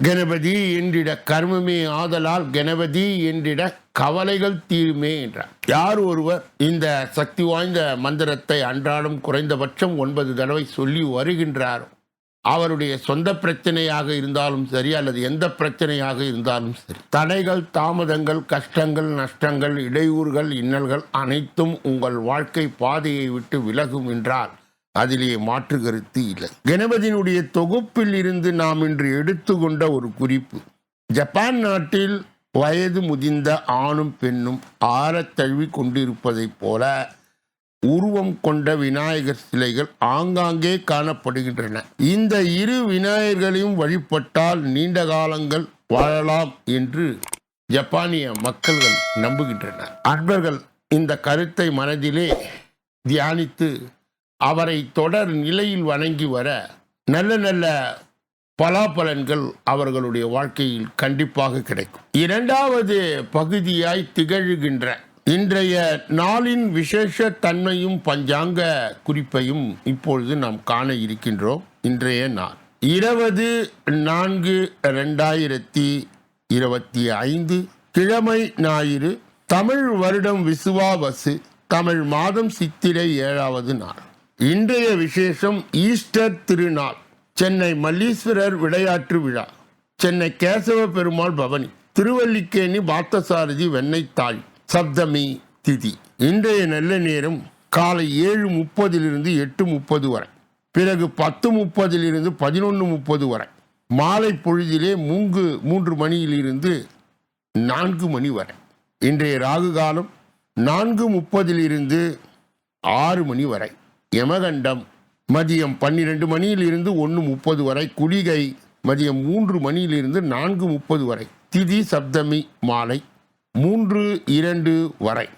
கணபதி என்றிட கர்மமே ஆதலால் கணபதி என்றிட கவலைகள் தீருமே என்றார். யார் ஒருவர் இந்த சக்தி வாய்ந்த மந்திரத்தை அன்றாடம் குறைந்தபட்சம் ஒன்பது தடவை சொல்லி வருகின்றாரோ அவருடைய சொந்த பிரச்சனையாக இருந்தாலும் சரி அல்லது எந்த பிரச்சனையாக இருந்தாலும் சரி தடைகள் தாமதங்கள் கஷ்டங்கள் நஷ்டங்கள் இடையூறுகள் இன்னல்கள் அனைத்தும் உங்கள் வாழ்க்கை பாதையை விட்டு விலகும் என்றால் அதிலே மாற்று கருத்து இல்லை. கணபதியினுடைய தொகுப்பில் இருந்து நாம் இன்று எடுத்துக்கொண்ட ஒரு குறிப்பு. ஜப்பான் நாட்டில் வயது முதிர்ந்த ஆணும் பெண்ணும் ஆறத் தழுவி கொண்டிருப்பதைப் போல உருவம் கொண்ட விநாயகர் சிலைகள் ஆங்காங்கே காணப்படுகின்றன. இந்த இரு விநாயகர்களையும் வழிபட்டால் நீண்ட காலங்கள் வாழலாம் என்று ஜப்பானிய மக்கள்கள் நம்புகின்றனர். அன்பர்கள் இந்த கருத்தை மனதிலே தியானித்து அவரை தொடர் நிலையில் வணங்கி வர நல்ல நல்ல பலாபலன்கள் அவர்களுடைய வாழ்க்கையில் கண்டிப்பாக கிடைக்கும். இரண்டாவது பகுதியாய் திகழ்கின்ற இன்றைய நாளின் விசேஷ தன்மையும் பஞ்சாங்க குறிப்பையும் இப்பொழுது நாம் காண இருக்கின்றோம். இன்றைய நாள் இருபது நான்கு ரெண்டாயிரத்தி இருபத்தி ஐந்து கிழமை ஞாயிறு தமிழ் வருடம் விசுவாவசு தமிழ் மாதம் சித்திரை ஏழாவது நாள். இன்றைய விசேஷம் ஈஸ்டர் திருநாள். சென்னை மல்லீஸ்வரர் விளையாட்டு விழா. சென்னை கேசவ பெருமாள் பவனி. திருவல்லிக்கேணி பார்த்தசாரதி வெண்ணைத்தாய். சப்தமி திதி. இன்றைய நல்ல நேரம் காலை ஏழு முப்பதிலிருந்து எட்டு முப்பது வரை. பிறகு பத்து முப்பதிலிருந்து பதினொன்று முப்பது வரை. மாலை பொழுதிலே மூங்கு மூன்று மணியிலிருந்து நான்கு மணி வரை. இன்றைய ராகு காலம் நான்கு முப்பதிலிருந்து ஆறு மணி வரை. யமகண்டம். மதியம் பன்னிரெண்டு மணியிலிருந்து ஒன்று முப்பது வரை. குளிகை. மதியம் மூன்று மணியிலிருந்து நான்கு முப்பது வரை. திதி சப்தமி மாலை மூன்று இரண்டு வரை.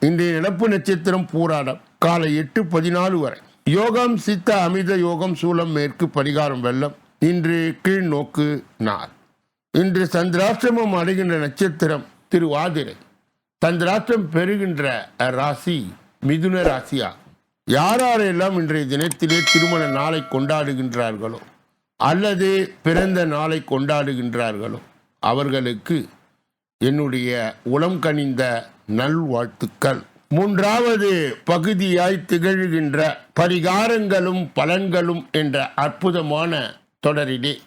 இன்றைய இழப்பு நட்சத்திரம் பூராடம் காலை எட்டு பதினாலு வரை. யோகம் சித்த அமித யோகம் சூலம் மேற்கு பரிகாரம் வெள்ளம். இன்று கீழ் நோக்கு நார் இன்று சந்திராஷ்டிரமம் அடைகின்ற நட்சத்திரம் திருவாதிரை. சந்திராஷ்டிரம் பெறுகின்ற ராசி மிதுன ராசியாகும் யாரெல்லாம் இன்றைய தினத்திலே திருமண நாளை கொண்டாடுகின்றார்களோ அல்லது பிறந்த நாளை கொண்டாடுகின்றார்களோ அவர்களுக்கு என்னுடைய உளம் கனிந்த நல்வாழ்த்துக்கள். மூன்றாவது பகுதியாய் திகழ்கின்ற பரிகாரங்களும் பலன்களும் என்ற அற்புதமான தொடரிலே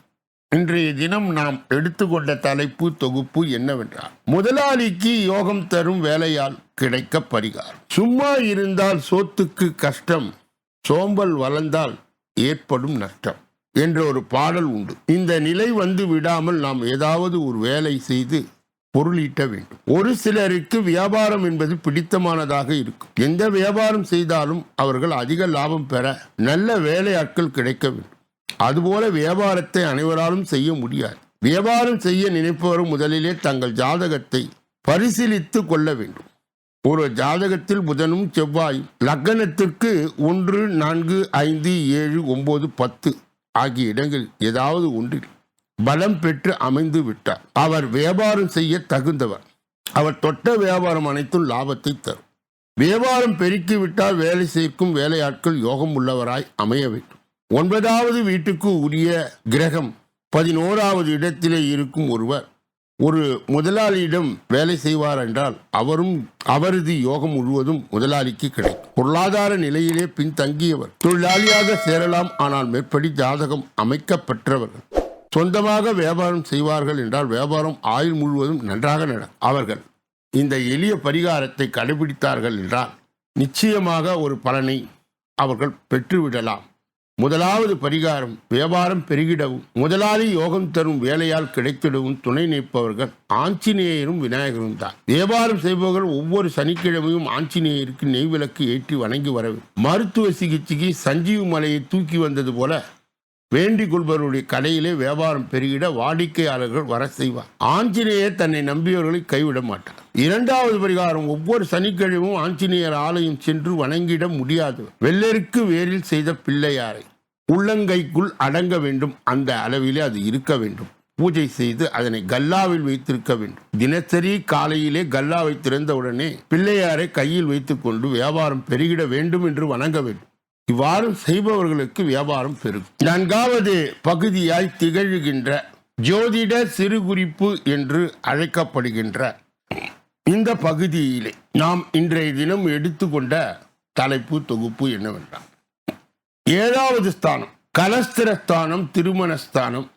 இன்றைய தினம் நாம் எடுத்துக்கொண்ட தலைப்பு தொகுப்பு என்னவென்றால் முதலாளிக்கு யோகம் தரும் வேலையால் கிடைக்க பரிகாரம் சும்மா இருந்தால் சோத்துக்கு கஷ்டம் சோம்பல் வளர்ந்தால் ஏற்படும் நஷ்டம் என்ற ஒரு பாடல் உண்டு. இந்த நிலை வந்து விடாமல் நாம் ஏதாவது ஒரு வேலை செய்து பொருளீட்ட வேண்டும். ஒரு சிலருக்கு வியாபாரம் என்பது பிடித்தமானதாக இருக்கும். எந்த வியாபாரம் செய்தாலும் அவர்கள் அதிக லாபம் பெற நல்ல வேலையாட்கள் கிடைக்க வேண்டும். அதுபோல வியாபாரத்தை அனைவராலும் செய்ய முடியாது. வியாபாரம் செய்ய நினைப்பவரும் முதலிலே தங்கள் ஜாதகத்தை பரிசீலித்து கொள்ள வேண்டும். ஒரு ஜாதகத்தில் புதனும் செவ்வாயும் லக்னத்திற்கு ஒன்று நான்கு ஐந்து ஏழு ஒன்பது பத்து ஆகிய இடங்களில் ஏதாவது ஒன்றில் பலம் பெற்று அமைந்து விட்டார். அவர் வியாபாரம் செய்ய தகுந்தவர். அவர் தொட்ட வியாபாரம் அனைத்தும் லாபத்தை தரும். வியாபாரம் பெருக்கிவிட்டால் வேலை சேர்க்கும் வேலையாட்கள் யோகம் உள்ளவராய் அமைய வேண்டும். ஒன்பதாவது வீட்டுக்கு உரிய கிரகம் பதினோராவது இடத்திலே இருக்கும் ஒருவர். ஒரு முதலாளியிடம் வேலை செய்வார் என்றால் அவரும் அவரது யோகம் முழுவதும் முதலாளிக்கு கிடைக்கும். பொருளாதார நிலையிலே பின்தங்கியவர் தொழிலாளியாக சேரலாம் ஆனால் மேற்படி ஜாதகம் அமைக்கப்பட்டவர்கள் சொந்தமாக வியாபாரம் செய்வார்கள் என்றால் வியாபாரம் ஆயுள் முழுவதும் நன்றாக நடக்கும். அவர்கள் இந்த எளிய பரிகாரத்தை கடைபிடித்தார்கள் என்றால் நிச்சயமாக ஒரு பலனை அவர்கள் பெற்றுவிடலாம். முதலாவது பரிகாரம் வியாபாரம் பெருகிடவும். முதலாளி யோகம் தரும் வேலையால் கிடைத்திடவும் துணை நிற்பவர்கள் ஆஞ்சநேயரும் விநாயகரும் தான். வியாபாரம் செய்பவர்கள் ஒவ்வொரு சனிக்கிழமையும் ஆஞ்சநேயருக்கு நெய் விளக்கு ஏற்றி வணங்கி வர மருத்துவ சிகிச்சைக்கு சஞ்சீவ் மலையை தூக்கி வந்தது போல வேண்டிக் கொள்பவருடைய கடையிலே வியாபாரம் பெருகிட வாடிக்கையாளர்கள் வர செய்வார். ஆஞ்சநேயர் தன்னை நம்பியவர்களை கைவிட மாட்டார். இரண்டாவது பரிகாரம் ஒவ்வொரு சனிக்கிழமும் ஆஞ்சநேயர் ஆலயம் சென்று வணங்கிட முடியாது. வெள்ளருக்கு வேரில் செய்த பிள்ளையாரை உள்ளங்கைக்குள் அடங்க வேண்டும். அந்த அளவிலே அது இருக்க வேண்டும். பூஜை செய்து அதனை கல்லாவில் வைத்திருக்க வேண்டும். தினசரி காலையிலே கல்லாவை திறந்தவுடனே பிள்ளையாரை கையில் வைத்துக்கொண்டு வியாபாரம் பெருகிட வேண்டும் என்று வணங்க வேண்டும். இவ்வாறு செய்பவர்களுக்கு வியாபாரம் பெருகும். நான்காவது பகுதியாய் திகழ்கின்ற ஜோதிட சிறுகுறிப்பு என்று அழைக்கப்படுகின்ற இந்த பகுதியிலே நாம் இன்றைய தினம் எடுத்துக்கொண்ட தலைப்பு தொகுப்பு என்னவென்றால் ஏழாவது ஸ்தானம் கலஸ்திரஸ்தானம் திருமணஸ்தானம் திருமண ஸ்தானம்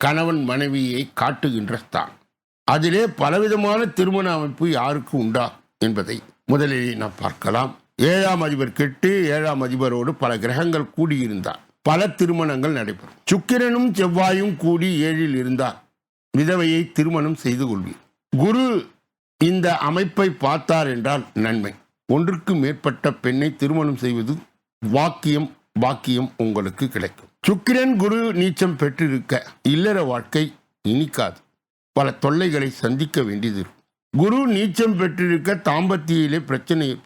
கணவன் மனைவியை காட்டுகின்ற ஸ்தானம். அதிலே பலவிதமான திருமண அமைப்பு யாருக்கு உண்டா என்பதை முதலில் நாம் பார்க்கலாம். ஏழாம் அதிபர் கெட்டு ஏழாம் அதிபரோடு பல கிரகங்கள் கூடியிருந்தார். பல திருமணங்கள் நடைபெறும். சுக்கிரனும் செவ்வாயும் கூடி ஏழில் இருந்தார். விதவையை திருமணம் செய்து கொள்வீர். குரு இந்த அமைப்பை பார்த்தார் என்றால் நன்மை. ஒன்றுக்கு மேற்பட்ட பெண்ணை திருமணம் செய்வது வாக்கியம் பாக்கியம் உங்களுக்கு கிடைக்கும். சுக்கிரன் குரு நீச்சம் பெற்றிருக்க இல்லற வாழ்க்கை இனிக்காது. பல தொல்லைகளை சந்திக்க வேண்டியது இருக்கும். குரு நீச்சம் பெற்றிருக்க தாம்பத்தியிலே பிரச்சனை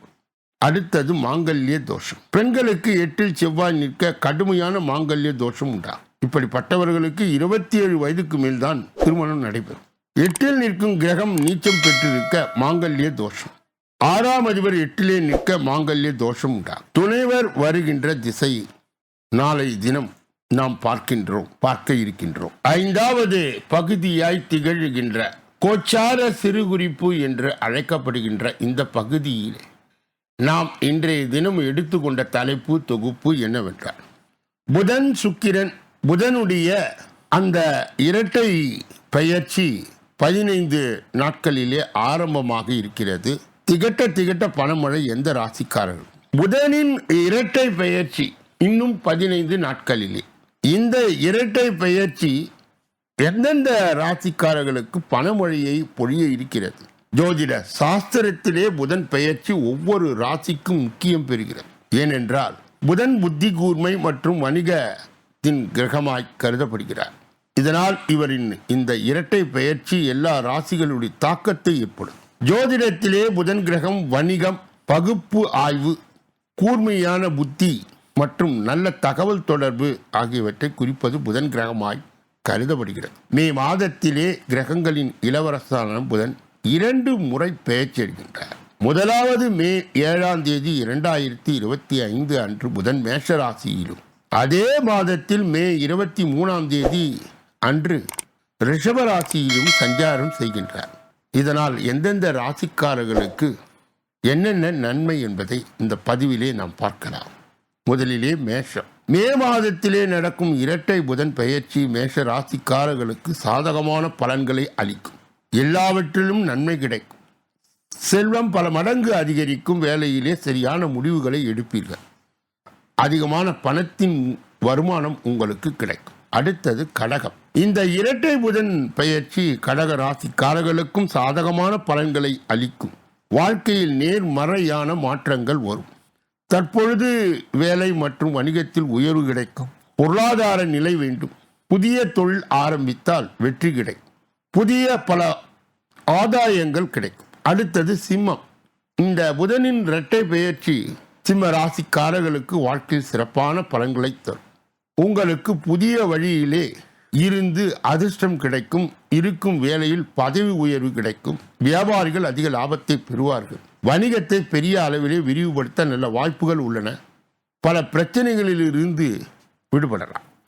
அடுத்தது மாங்கல்ய தோஷம். பெண்களுக்கு எட்டில் செவ்வாய் நிற்க கடுமையான மாங்கல்ய தோஷம் உண்டாகும் இப்படிப்பட்டவர்களுக்கு இருபத்தி ஏழு வயதுக்கு மேல்தான் திருமணம் நடைபெறும். எட்டில் நிற்கும் கிரகம் நீச்சம் பெற்றிருக்க மாங்கல்ய தோஷம். ஆறாம் அதிபர் எட்டிலே நிற்க மாங்கல்ய தோஷம் உண்டா? துணைவர் வருகின்ற திசை நாளை தினம் நாம் பார்க்கின்றோம் பார்க்க இருக்கின்றோம். ஐந்தாவது பகுதியாய் திகழ்கின்ற கோச்சார சிறுகுறிப்பு என்று அழைக்கப்படுகின்ற இந்த பகுதியிலே நாம் இன்றைய தினம் எடுத்துக்கொண்ட தலைப்பு தொகுப்பு என்னவென்றால் புதன் சுக்கிரன் புதனுடைய அந்த இரட்டை பெயர்ச்சி பதினைந்து நாட்களிலே ஆரம்பமாக இருக்கிறது. திகட்ட திகட்ட பணமழை எந்த ராசிக்காரர்கள் புதனின் இரட்டை பெயர்ச்சி இன்னும் பதினைந்து நாட்களிலே. இந்த இரட்டை பெயர்ச்சி எந்தெந்த ராசிக்காரர்களுக்கு பணமழையை பொழிய இருக்கிறது? ஜோதிட சாஸ்திரத்திலே புதன் பெயர்ச்சி ஒவ்வொரு ராசிக்கும் முக்கியம் பெறுகிறது. ஏனென்றால் புதன் புத்தி கூர்மை மற்றும் வணிகத்தின் கிரகமாய் கருதப்படுகிறார். இதனால் இவரின் இந்த இரட்டை பெயர்ச்சி எல்லா ராசிகளுடைய தாக்கத்தை ஏற்படும். ஜோதிடத்திலே புதன் கிரகம் வணிகம் பகுப்பு ஆய்வு கூர்மையான புத்தி மற்றும் நல்ல தகவல் தொடர்பு ஆகியவற்றை குறிப்பது புதன் கிரகமாய் கருதப்படுகிறது. மே மாதத்திலே கிரகங்களின் இளவரசான புதன் இரண்டு முறை பெயர்ச்செடுக்கின்றார் முதலாவது மே ஏழாம் தேதி இரண்டாயிரத்தி இருபத்தி ஐந்து அன்று புதன் மேஷராசியிலும் அதே மாதத்தில் மே இருபத்தி மூணாம் தேதி அன்று ரிஷபராசியிலும் சஞ்சாரம் செய்கின்றார். இதனால் எந்தெந்த ராசிக்காரர்களுக்கு என்னென்ன நன்மை என்பதை இந்த பதிவிலே நாம் பார்க்கலாம். முதலிலே மேஷம். மே மாதத்திலே நடக்கும் இரட்டை புதன் பெயர்ச்சி மேஷ ராசிக்காரர்களுக்கு சாதகமான பலன்களை அளிக்கும். எல்லாவற்றிலும் நன்மை கிடைக்கும். செல்வம் பல மடங்கு அதிகரிக்கும் வேலையிலே சரியான முடிவுகளை எடுப்பீர்கள். அதிகமான பணத்தின் வருமானம் உங்களுக்கு கிடைக்கும். அடுத்தது கடகம். இந்த இரட்டை புதன் பயிற்சி கடக ராசிக்காரர்களுக்கும் சாதகமான பலன்களை அளிக்கும். வாழ்க்கையில் நேர்மறையான மாற்றங்கள் வரும். தற்பொழுது வேலை மற்றும் வணிகத்தில் உயர்வு கிடைக்கும். பொருளாதார நிலை வேண்டும். புதிய தொழில் ஆரம்பித்தால் வெற்றி கிடைக்கும். புதிய பல ஆதாயங்கள் கிடைக்கும். அடுத்தது சிம்மம். இந்த புதனின் இரட்டை பெயர்ச்சி சிம்ம ராசிக்காரர்களுக்கு வாழ்க்கையில் சிறப்பான பலன்களை தரும். உங்களுக்கு புதிய வழியிலே இருந்து அதிர்ஷ்டம் கிடைக்கும் இருக்கும் வேலையில் பதவி உயர்வு கிடைக்கும் வியாபாரிகள் அதிக லாபத்தை பெறுவார்கள். வணிகத்தை பெரிய அளவிலே விரிவுபடுத்த நல்ல வாய்ப்புகள் உள்ளன. பல பிரச்சனைகளிலிருந்து விடுபடலாம்.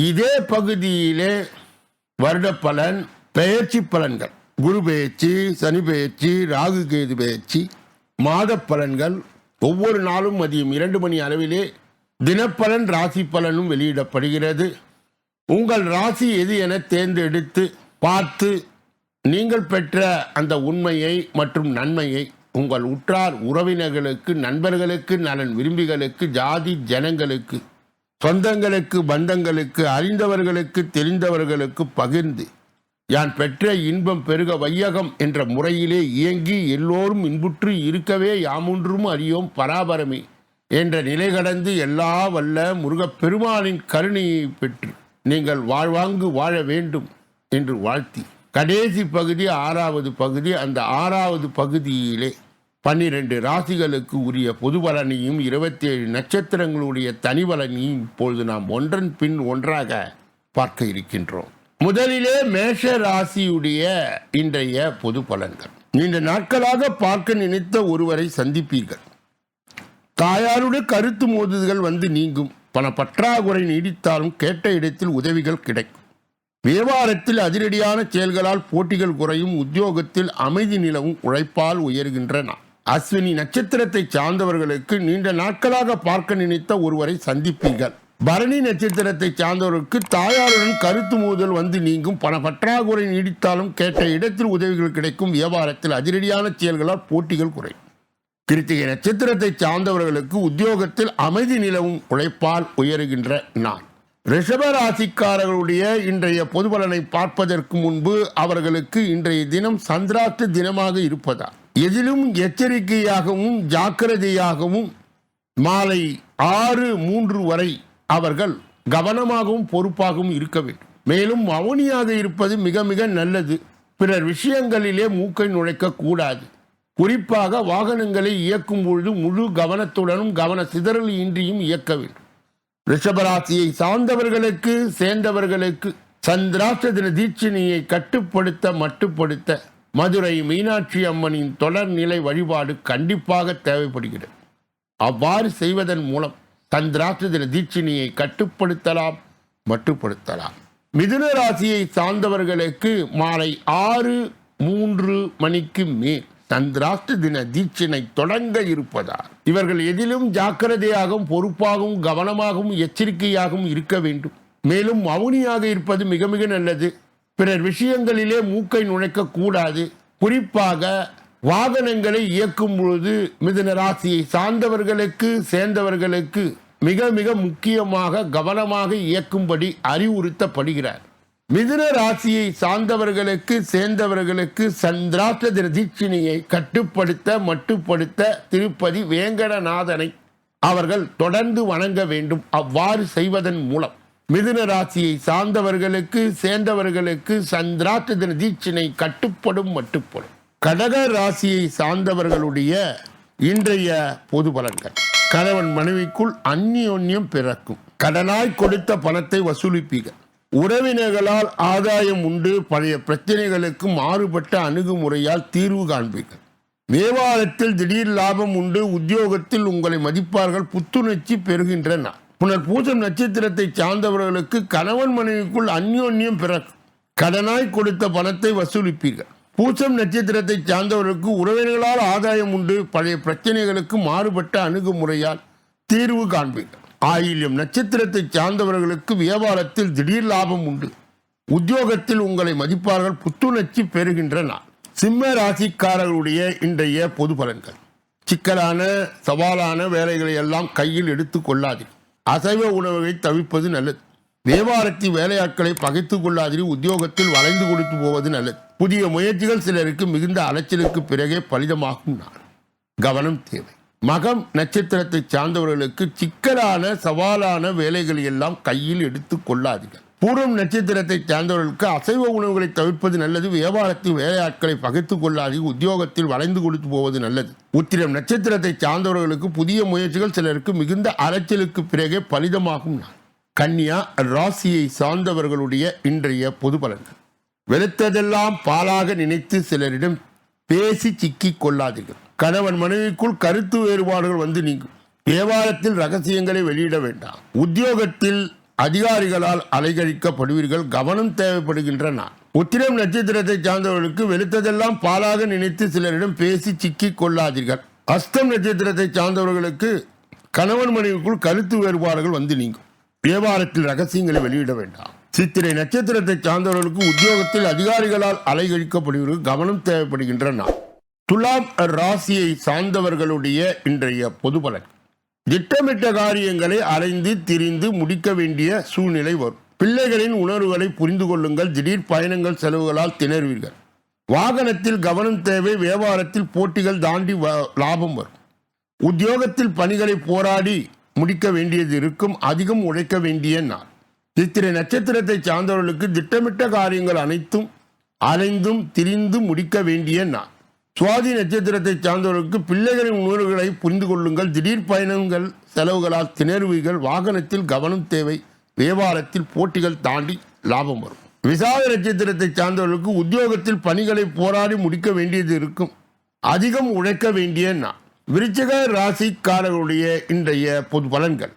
இதே பகுதியிலே வருட பலன் பெயர்ச்சி பலன்கள். குரு பெயர்ச்சி சனி பெயர்ச்சி ராகு கேது பெயர்ச்சி மாத பலன்கள் ஒவ்வொரு நாளும் மதியம் இரண்டு மணி அளவிலே தினப்பலன் ராசி பலனும் வெளியிடப்படுகிறது. உங்கள் ராசி எது என தேர்ந்தெடுத்து பார்த்து நீங்கள் பெற்ற அந்த உண்மையை மற்றும் நன்மையை உங்கள் உற்றார் உறவினர்களுக்கு நண்பர்களுக்கு நலன் விரும்பிகளுக்கு ஜாதி ஜனங்களுக்கு சொந்தங்களுக்கு பந்தங்களுக்கு அறிந்தவர்களுக்கு தெரிந்தவர்களுக்கு பகிர்ந்து யான் பெற்ற இன்பம் பெருக வையகம் என்ற முறையிலே இயங்கி எல்லோரும் இன்புற்று இருக்கவே யாமொன்றும் அறியோம் பராபரமே என்ற நிலை கடந்து எல்லா வல்ல முருகப்பெருமானின் கருணையை பெற்று நீங்கள் வாழ்வாங்கு வாழ வேண்டும் என்று வாழ்த்தி கடைசி பகுதி ஆறாவது பகுதி அந்த ஆறாவது பகுதியிலே பன்னிரண்டு ராசிகளுக்கு உரிய பொது பலனையும் இருபத்தி ஏழு நட்சத்திரங்களுடைய தனி பலனையும் இப்பொழுது நாம் ஒன்றன் பின் ஒன்றாக பார்க்க இருக்கின்றோம். முதலிலே மேஷ ராசியுடைய இன்றைய பொது பலன்கள் நீண்ட நாட்களாக பார்க்க நினைத்த ஒருவரை சந்திப்பீர்கள். தாயாருடைய கருத்து மோதுதல்கள் வந்து நீங்கும். பண பற்றாக்குறை நீடித்தாலும் கேட்ட இடத்தில் உதவிகள் கிடைக்கும். வியாபாரத்தில் அதிரடியான செயல்களால் போட்டிகள் குறையும். உத்தியோகத்தில் அமைதி நிலவும் உழைப்பால் உயர்கின்றன. அஸ்வினி நட்சத்திரத்தை சார்ந்தவர்களுக்கு நீண்ட நாட்களாக பார்க்க நினைத்த ஒருவரை சந்திப்பீர்கள். பரணி நட்சத்திரத்தை சார்ந்தவருக்கு தாயாருடன் கருத்து மோதல் வந்து நீங்கும். பண பற்றாக்குறை நீடித்தாலும் கேட்ட இடத்தில் உதவிகள் கிடைக்கும். வியாபாரத்தில் அதிரடியான செயல்களால் போட்டிகள் குறையும். கிருத்திகை நட்சத்திரத்தை சார்ந்தவர்களுக்கு உத்தியோகத்தில் அமைதி நிலவும் உழைப்பால் உயருகின்ற நான் ரிஷப ராசிக்காரர்களுடைய இன்றைய பொதுபலனை பார்ப்பதற்கு முன்பு அவர்களுக்கு இன்றைய தினம் சந்திராஷ்ட தினமாக இருப்பதால் எதிலும் எச்சரிக்கையாகவும் ஜாக்கிரதையாகவும் மாலை ஆறு மூன்று வரை அவர்கள் கவனமாகவும் பொறுப்பாகவும் இருக்க வேண்டும். மேலும் மௌனியாக இருப்பது மிக மிக நல்லது. பிறர் விஷயங்களிலே மூக்கை நுழைக்க கூடாது. குறிப்பாக வாகனங்களை இயக்கும் பொழுது முழு கவனத்துடனும் கவன சிதறல் இன்றியும் இயக்க வேண்டும். ரிஷபராசியை சார்ந்தவர்களுக்கு சேர்ந்தவர்களுக்கு சந்திராஷ்ட தின தீட்சணியை கட்டுப்படுத்த மட்டுப்படுத்த மதுரை மீனாட்சி அம்மனின் தொடர்நிலை வழிபாடு கண்டிப்பாக தேவைப்படுகிறது. அவ்வாறு செய்வதன் மூலம் சந்திராஷ்ட தின தீட்சணியை கட்டுப்படுத்தலாம் மட்டுப்படுத்தலாம். மிதுன ராசியை சார்ந்தவர்களுக்கு மாலை ஆறு மூன்று மணிக்கு மேல் சந்திராஷ்ட தின தீட்சினை தொடங்க இருப்பதால் இவர்கள் எதிலும் ஜாக்கிரதையாகவும் பொறுப்பாகவும் கவனமாகவும் எச்சரிக்கையாகவும் இருக்க வேண்டும். மேலும் மௌனியாக இருப்பது மிக மிக நல்லது. பிறர் விஷயங்களிலே மூக்கை நுழைக்க கூடாது. குறிப்பாக வாகனங்களை இயக்கும் பொழுது மிதுன ராசியை சார்ந்தவர்களுக்கு சேர்ந்தவர்களுக்கு மிக மிக முக்கியமாக கவனமாக இயக்கும்படி அறிவுறுத்தப்படுகிறார். மிதுன ராசியை சார்ந்தவர்களுக்கு சேர்ந்தவர்களுக்கு சந்திராஷ்ட தின தீட்சிணியை கட்டுப்படுத்த மட்டுப்படுத்த திருப்பதி வேங்கடநாதனை அவர்கள் தொடர்ந்து வணங்க வேண்டும். அவ்வாறு செய்வதன் மூலம் மிதுன ராசியை சார்ந்தவர்களுக்கு சேர்ந்தவர்களுக்கு சந்திராஷ்ட தின கட்டுப்படும் மட்டுப்படும். கடக ராசியை சார்ந்தவர்களுடைய இன்றைய பொது பலன்கள். கணவன் மனைவிக்குள் அந்நியோன்யம் பிறக்கும். கடனாய் கொடுத்த பணத்தை வசூலிப்பீர்கள். உறவினர்களால் ஆதாயம் உண்டு பழைய பிரச்சனைகளுக்கு மாறுபட்ட அணுகுமுறையால் தீர்வு காண்பீர்கள். வியாபாரத்தில் திடீர் லாபம் உண்டு உத்தியோகத்தில் உங்களை மதிப்பார்கள் புத்துணர்ச்சி பெறுகின்றன. புனர் பூசம் நட்சத்திரத்தை சார்ந்தவர்களுக்கு கணவன் மனைவிக்குள் அந்யோன்யம் பிறக்கும் கடனாய் கொடுத்த பணத்தை வசூலிப்பீர்கள். பூசம் நட்சத்திரத்தை சார்ந்தவர்களுக்கு உறவினர்களால் ஆதாயம் உண்டு. பழைய பிரச்சனைகளுக்கு மாறுபட்ட அணுகுமுறையால் தீர்வு காண்பீர்கள். ஆயில்யம் நட்சத்திரத்தை சார்ந்தவர்களுக்கு வியாபாரத்தில் திடீர் லாபம் உண்டு. உத்தியோகத்தில் உங்களை மதிப்பார்கள். புத்துணர்ச்சி பெறுகின்ற நாள். சிம்ம ராசிக்காரர்களுடைய இன்றைய பொது பலன்கள். சிக்கலான சவாலான வேலைகளை எல்லாம் கையில் எடுத்துக் கொள்ளாதீர்கள். அசைவ உணவுகளை தவிர்ப்பது நல்லது. வியாபாரத்தில் வேலையாட்களை பகைத்து கொள்ளாதிரி உத்தியோகத்தில் வளைந்து கொடுத்து போவது நல்லது. புதிய முயற்சிகள் சிலருக்கு மிகுந்த அலைச்சலுக்கு பிறகே பலிதமாகும் நாள். கவனம் தேவை. மகம் நட்சத்திரத்தை சார்ந்தவர்களுக்கு சிக்கலான சவாலான வேலைகளை எல்லாம் கையில் எடுத்துக் கொள்ளாதீர்கள். பூர்வம் நட்சத்திரத்தை சார்ந்தவர்களுக்கு அசைவ உணவுகளை தவிர்ப்பது நல்லது வியாபாரத்தில் வேலையாட்களை பகிர்ந்து கொள்ளாதீர்கள் உத்தியோகத்தில் வளைந்து கொடுத்து போவது நல்லது. உத்திரம் நட்சத்திரத்தை சார்ந்தவர்களுக்கு புதிய முயற்சிகள் சிலருக்கு மிகுந்த அலைச்சலுக்கு பிறகே பலிதமாகும் கன்னியா ராசியை சார்ந்தவர்களுடைய இன்றைய பொது பலன்கள். வெளுத்ததெல்லாம் பாலாக நினைத்து சிலரிடம் பேசி சிக்கிக் கொள்ளாதீர்கள். கணவன் மனைவிக்குள் கருத்து வேறுபாடுகள் வந்து நீங்கும். வியாபாரத்தில் ரகசியங்களை வெளியிட வேண்டாம். உத்தியோகத்தில் அதிகாரிகளால் அலைகழிக்கப்படுவீர்கள் கவனம் தேவைப்படுகின்ற நாள் உத்திரம் நட்சத்திரத்தை சார்ந்தவர்களுக்கு வெளுத்ததெல்லாம் பாலாக நினைத்து சிலரிடம் பேசி சிக்கிக் கொள்ளாதீர்கள். அஸ்தம் நட்சத்திரத்தை சார்ந்தவர்களுக்கு கணவன் மனைவிக்குள் கருத்து வேறுபாடுகள் வந்து நீங்கும். வியாபாரத்தில் ரகசியங்களை வெளியிட வேண்டாம். சித்திரை நட்சத்திரத்தை சார்ந்தவர்களுக்கு உத்தியோகத்தில் அதிகாரிகளால் அலைகழிக்கப்படுவீர்கள் கவனம் தேவைப்படுகின்ற நாள் துலாம் ராசியை சார்ந்தவர்களுடைய இன்றைய பொது பலன் திட்டமிட்ட காரியங்களை அலைந்து திரிந்து முடிக்க வேண்டிய சூழ்நிலை வரும். பிள்ளைகளின் உணர்வுகளை புரிந்து கொள்ளுங்கள். திடீர் பயணங்கள் செலவுகளால் திணறுவீர்கள். வாகனத்தில் கவனம் தேவை வியாபாரத்தில் போட்டிகள் தாண்டி வ- லாபம் வரும். உத்தியோகத்தில் பணிகளை போராடி முடிக்க வேண்டியது இருக்கும். அதிகம் உழைக்க வேண்டிய நாள். சித்திரை நட்சத்திரத்தை சார்ந்தவர்களுக்கு திட்டமிட்ட காரியங்கள் அனைத்தும் அலைந்தும் திரிந்து முடிக்க வேண்டிய நாள். சுவாதி நட்சத்திரத்தை சார்ந்தவர்களுக்கு பிள்ளைகளின் உணர்வுகளை புரிந்து கொள்ளுங்கள். திடீர் பயணங்கள் செலவுகளால் திணறுவீர்கள். வாகனத்தில் கவனம் தேவை. வியாபாரத்தில் போட்டிகள் தாண்டி லாபம் வரும். விசாக நட்சத்திரத்தை சார்ந்தவர்களுக்கு உத்தியோகத்தில் பணிகளை போராடி முடிக்க வேண்டியது இருக்கும். அதிகம் உழைக்க வேண்டிய நான் விருச்சக ராசிக்காரர்களுடைய இன்றைய பொது பலன்கள்.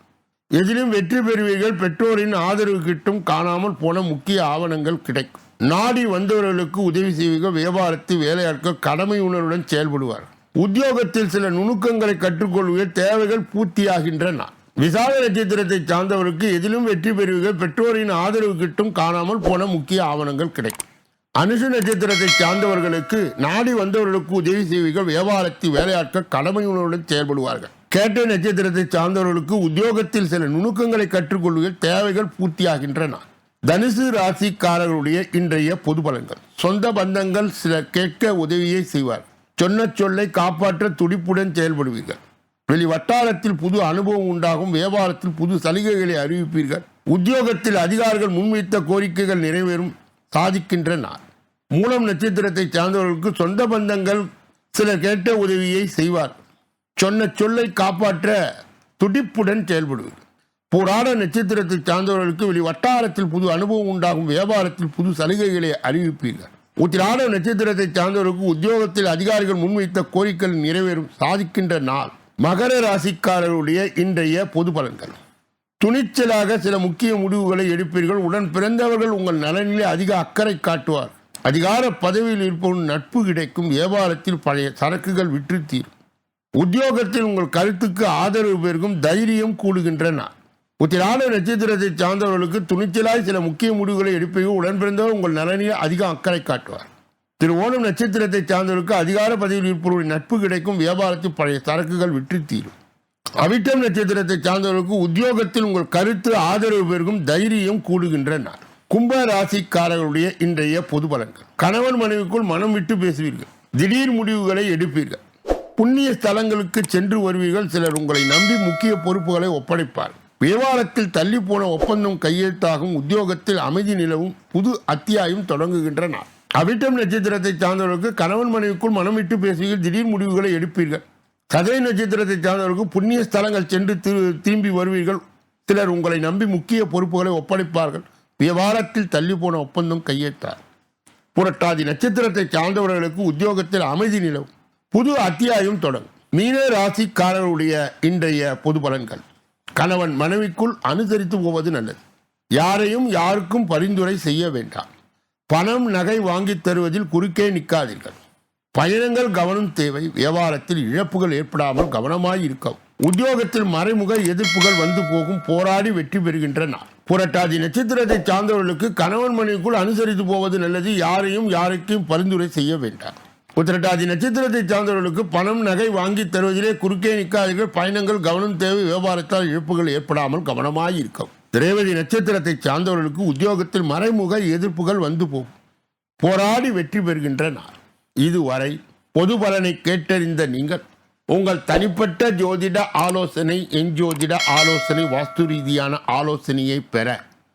எதிலும் வெற்றி பெறுவீர்கள். பெற்றோரின் ஆதரவு கிட்டும் காணாமல் போன முக்கிய ஆவணங்கள் கிடைக்கும். நாடி வந்தவர்களுக்கு உதவி செய்வீர்கள். வியாபாரத்தை வேலையாட்கள் கடமை உணர்வுடன் செயல்படுவார் உத்தியோகத்தில் சில நுணுக்கங்களை கற்றுக்கொள்வீர்கள். தேவைகள் பூர்த்தியாகின்றன. நாள் விசாக நட்சத்திரத்தை சார்ந்தவருக்கு எதிலும் வெற்றி பெறுவீர்கள். பெற்றோரின் ஆதரவு கிட்டும் காணாமல் போன முக்கிய ஆவணங்கள் கிடைக்கும். அனுசு நட்சத்திரத்தை சார்ந்தவர்களுக்கு நாடி வந்தவர்களுக்கு உதவி செய்வீர்கள். வியாபாரத்தை வேலையாட்கள் கடமை உணர்வுடன் செயல்படுவார்கள். கேட்ட நட்சத்திரத்தை சார்ந்தவர்களுக்கு உத்தியோகத்தில் சில நுணுக்கங்களை கற்றுக்கொள்வதில் தேவைகள் பூர்த்தியாகின்றன. தனுசு ராசிக்காரர்களுடைய இன்றைய பொது பலன்கள். சொந்த பந்தங்கள் சில கேட்க உதவியை செய்வார். சொன்ன சொல்லை காப்பாற்ற துடிப்புடன் செயல்படுவீர்கள். வெளி வட்டாரத்தில் புது அனுபவம் உண்டாகும். வியாபாரத்தில் புது சலுகைகளை அறிவிப்பீர்கள். உத்தியோகத்தில் அதிகாரிகள் முன்வைத்த கோரிக்கைகள் நிறைவேறும் சாதிக்கின்ற நாள் மூலம் நட்சத்திரத்தை சார்ந்தவர்களுக்கு சொந்த பந்தங்கள் சிலர் கேட்ட உதவியை செய்வார். சொன்ன சொல்லை காப்பாற்ற துடிப்புடன் செயல்படுவது போராட நட்சத்திரத்தை சார்ந்தவர்களுக்கு வெளி வட்டாரத்தில் புது அனுபவம் உண்டாகும் வியாபாரத்தில் புது சலுகைகளை அறிவிப்பீர்கள். உத்திராட நட்சத்திரத்தை சார்ந்தவர்களுக்கு உத்தியோகத்தில் அதிகாரிகள் முன்வைத்த கோரிக்கைகள் நிறைவேறும் சாதிக்கின்ற நாள். மகர ராசிக்காரருடைய இன்றைய பொது பலன்கள். துணிச்சலாக சில முக்கிய முடிவுகளை எடுப்பீர்கள். உடன் பிறந்தவர்கள் உங்கள் நலனிலே அதிக அக்கறை காட்டுவார். அதிகார பதவியில் இருப்பவன் நட்பு கிடைக்கும். வியாபாரத்தில் பழைய சரக்குகள் விற்று தீரும். உத்தியோகத்தில் உங்கள் கருத்துக்கு ஆதரவு பெருகும் தைரியம் கூடுகின்ற நாள் உத்திராட நட்சத்திரத்தை சார்ந்தவர்களுக்கு துணிச்சலாய் சில முக்கிய முடிவுகளை எடுப்பீர்கள் உடன்பிறந்தவர் உங்கள் நலனில் அதிக அக்கறை காட்டுவார். திரு ஓணம் நட்சத்திரத்தை சார்ந்தவர்களுக்கு அதிகார பதவியில் இருப்பவருடைய நட்பு கிடைக்கும் வியாபாரத்தில் பழைய சரக்குகள் விற்று தீரும். அவிட்டம் நட்சத்திரத்தை சார்ந்தவர்களுக்கு உத்தியோகத்தில் உங்கள் கருத்து ஆதரவு பெருகும் தைரியம் கூடுகின்ற நாள் கும்ப ராசிக்காரர்களுடைய இன்றைய பொது பலன்கள். கணவன் மனைவிக்குள் மனம் விட்டு பேசுவீர்கள். திடீர் முடிவுகளை எடுப்பீர்கள். புண்ணிய ஸ்தலங்களுக்கு சென்று வருவீர்கள். சிலர் உங்களை நம்பி முக்கிய பொறுப்புகளை ஒப்படைப்பார் வியாபாரத்தில் தள்ளி போன ஒப்பந்தம் கையெழுத்தாகும் உத்தியோகத்தில் அமைதி நிலவும் புது அத்தியாயம் தொடங்குகின்ற நாள் அவிட்டம் நட்சத்திரத்தை சார்ந்தவர்களுக்கு கணவன் மனைவிக்குள் மனம் விட்டு பேசுவீர்கள். திடீர் முடிவுகளை எடுப்பீர்கள். கதை நட்சத்திரத்தை சார்ந்தவர்களுக்கு புண்ணிய ஸ்தலங்கள் சென்று திரு- திரும்பி வருவீர்கள். சிலர் உங்களை நம்பி முக்கிய பொறுப்புகளை ஒப்படைப்பார்கள். வியாபாரத்தில் தள்ளி போன ஒப்பந்தம் கையெழுத்தார் புரட்டாதி நட்சத்திரத்தை சார்ந்தவர்களுக்கு உத்தியோகத்தில் அமைதி நிலவும். புது அத்தியாயம் தொடங்கும் மீன ராசிக்காரருடைய இன்றைய பொது பலன்கள். கணவன் மனைவிக்குள் அனுசரித்து போவது நல்லது. யாரையும் யாருக்கும் பரிந்துரை செய்ய வேண்டாம். பணம் நகை வாங்கித் தருவதில் குறுக்கே நிற்காதீர்கள் பயணங்கள் கவனம் தேவை. வியாபாரத்தில் இழப்புகள் ஏற்படாமல் கவனமாய் இருக்கவும். உத்தியோகத்தில் மறைமுக எதிர்ப்புகள் வந்து போகும். போராடி வெற்றி பெறுகின்ற நாள். புரட்டாதி நட்சத்திரத்தை சார்ந்தவர்களுக்கு கணவன் மனைவிக்குள் அனுசரித்து போவது நல்லது. யாரையும் யாருக்கும் பரிந்துரை செய்ய வேண்டாம். உத்திரட்டாதி நட்சத்திரத்தை சார்ந்தவர்களுக்கு பணம் நகை வாங்கி தருவதிலே குறுக்கே நிற்காதீர்கள். பயணங்கள் கவனம் தேவை. வியாபாரத்தால் இழப்புகள் ஏற்படாமல் கவனமாக இருக்கும் திரேவதி நட்சத்திரத்தை சார்ந்தவர்களுக்கு உத்தியோகத்தில் மறைமுக எதிர்ப்புகள் வந்து போகும் போராடி வெற்றி பெறுகின்ற நாள். இதுவரை பொது பலனை கேட்டறிந்த நீங்கள் உங்கள் தனிப்பட்ட ஜோதிட ஆலோசனை என் ஜோதிட ஆலோசனை வாஸ்து ரீதியான ஆலோசனையை பெற